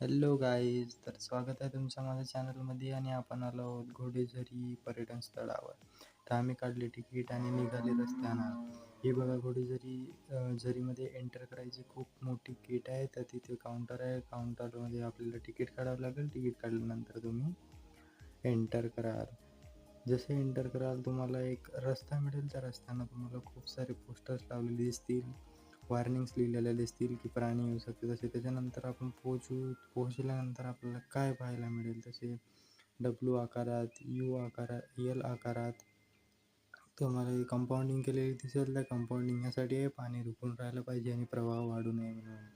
Hello guys तर स्वागत आहे तुमचं माझ्या चॅनलमध्ये आणि आपण आलो आहोत घोडेझरी पर्यटन स्थळावर. तर आम्ही काढले तिकीट आणि निघाले रस्त्यानं. ही बघा घोडेझरी झरीमध्ये एंटर करायची खूप मोठी गेट आहे. तर तिथे काउंटर आहे. काउंटरमध्ये आपल्याला तिकीट काढावं लागेल. तिकीट काढल्यानंतर तुम्ही एंटर कराल. जसे एंटर कराल तुम्हाला एक रस्ता मिळेल. त्या रस्त्यानं तुम्हाला खूप सारे पोस्टर्स लावलेले दिसतील. वॉर्निंग्स लिहिलेल्या दिसतील की प्राणी येऊ शकते तसे त्याच्यानंतर आपण पोहोचू पोहोचल्यानंतर आपल्याला काय पाहायला मिळेल? तसे डब्ल्यू आकारात यू आकारात एल आकारात तुम्हाला कंपाऊंडिंग केलेली दिसेल त्या कंपाऊंडिंग यासाठी आहे पाणी रुकून राहिलं पाहिजे आणि प्रवाह वाढू नये म्हणून.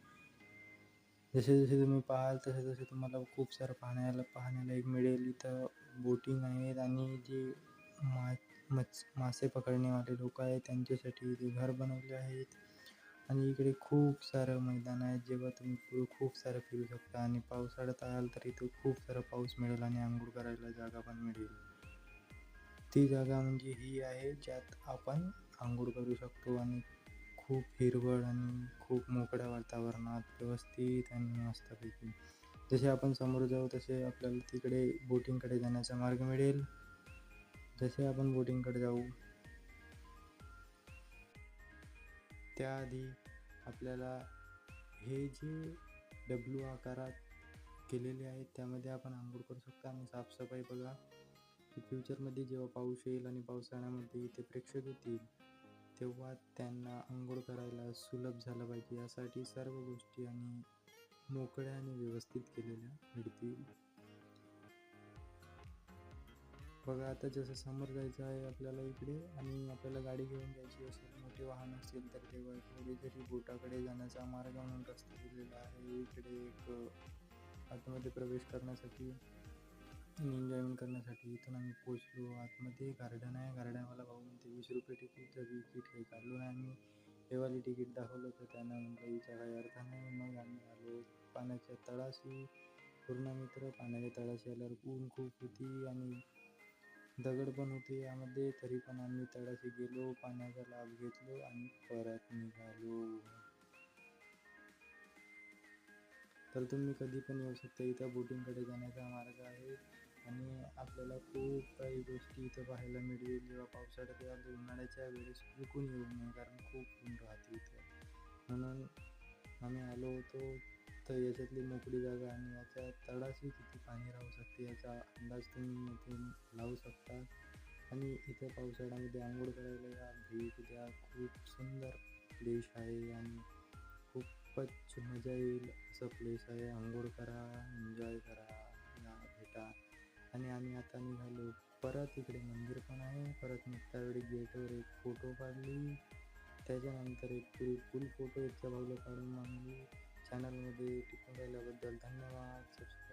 जसे जसे तुम्ही पाहाल तसे तसे तुम्हाला खूप सारं पाहण्याला पाहण्याला एक मिळेल. इथं बोटिंग आहेत आणि जे मा मच्छ मासे पकडणेवाले लोक आहेत त्यांच्यासाठी इथे घर बनवले आहेत आणि इकडे खूप सारं मैदान आहे जेव्हा तुम्ही खूप सारं फिरू शकता आणि पावसाळ्यात आल तर इथे खूप सारा पाऊस मिळेल आणि आंघोळ करायला जागा पण मिळेल. ती जागा म्हणजे ही आहे ज्यात आपण आंघोळ करू शकतो आणि खूप हिरवळ आणि खूप मोकळ्या वातावरणात व्यवस्थित आणि मस्तपैकी. जसे आपण समोर जाऊ तसे आपल्याला तिकडे बोटिंगकडे जाण्याचा मार्ग मिळेल. जसे आपण बोटिंगकडे जाऊ त्याआधी आपल्याला हे जे डब्ल्यू आकारात केलेले आहेत त्यामध्ये आपण आंघोळ करू शकतो. आणि साफसफाई बघा की फ्युचरमध्ये जेव्हा पाऊस येईल आणि पावसाळ्यामध्ये इथे प्रेक्षक येतील तेव्हा त्यांना आंघोळ करायला सुलभ झालं पाहिजे. यासाठी सर्व गोष्टी आणि मोकळ्या आणि व्यवस्थित केलेल्या मिळतील. बघा आता जसं समोर जायचं आहे आपल्याला इकडे आणि आपल्याला गाडी घेऊन जायची असेल मोठे वाहन असेल तर तेव्हा कुठेतरी बोटाकडे जाण्याचा मार्ग म्हणून रस्ता दिलेला आहे. इकडे एक आतमध्ये प्रवेश करण्यासाठी एन्जॉयमेंट करण्यासाठी इथून आम्ही पोचलो आतमध्ये गार्डन आहे. गार्डनवाला भाऊ म्हणते वीस रुपये तिकीट तर तिकीट काही काढलो नाही आम्ही. तेव्हाली तिकीट दाखवलं तर त्यानं म्हटलं हिचा काही अर्थ नाही. मग आम्ही आलो पाण्याच्या तळाशी. पूर्ण मित्र पाण्याच्या तळाशी आल्यावर ऊन खूप होती आणि दगड पण होते यामध्ये. तरी पण आम्ही तळाशी गेलो पाण्याचा लाभ घेतलो आणि परत निघालो. तर तुम्ही कधी पण येऊ शकता. इथं बोटिंगकडे जाण्याचा मार्ग आहे आणि आपल्याला खूप काही गोष्टी इथं पाहायला मिळतील. जेव्हा पावसाळ्यात याल उन्हाळ्याच्या वेळेस चुकून येऊ नये कारण खूप ऊन राहते इथं. म्हणून आम्ही आलो होतो. तर याच्यातली मोकळी जागा आणि याच्या तळाशी किती पाणी राहू शकते याचा अंदाज तुम्ही इथे लावू शकता. आणि इथे पावसाळ्यामध्ये आंघोळ करायला या भेट द्या. खूप सुंदर प्लेस आहे आणि खूपच मजा येईल असं प्लेस आहे. आंघोळ करा एन्जॉय करा या भेटा. आणि आम्ही आता निघालो. परत इकडे मंदिर पण आहे. परत निघतावेळी गेटवर एक फोटो काढली. त्याच्यानंतर एक फुल फुल फोटो इतक्या भाऊला काढून मागली चॅनलमध्ये टिकून राहिल्याबद्दल धन्यवाद. सबस्क्राईब